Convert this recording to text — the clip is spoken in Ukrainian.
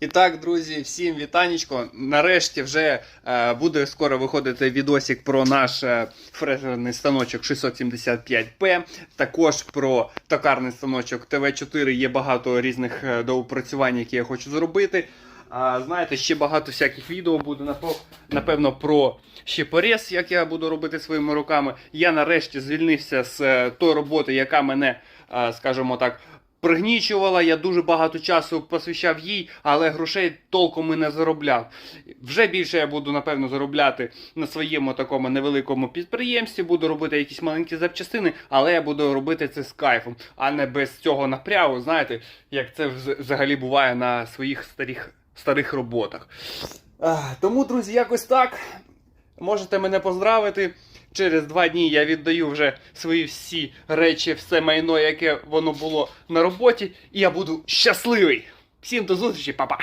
І так, друзі, всім вітанечко. Нарешті вже е, буде скоро виходити відосик про наш е, фрезерний станочок 675P. Також про токарний станочок ТВ4 є багато різних е, доопрацювань, які я хочу зробити. А, знаєте, ще багато всяких відео буде напевно про ще поріз, як я буду робити своїми руками. Я нарешті звільнився з е, тої роботи, яка мене, е, скажімо так, пригнічувала. Я дуже багато часу посвящав їй, але грошей толком і не заробляв. Вже більше я буду, напевно, заробляти на своєму такому невеликому підприємстві, буду робити якісь маленькі запчастини, але я буду робити це з кайфом, а не без цього напрягу, знаєте, як це вз- взагалі буває на своїх старих, старих роботах. Тому, друзі, якось так. Можете мене поздравити. Через два дні я віддаю вже свої всі речі, все майно, яке воно було на роботі, і я буду щасливий. Всім до зустрічі, па-па!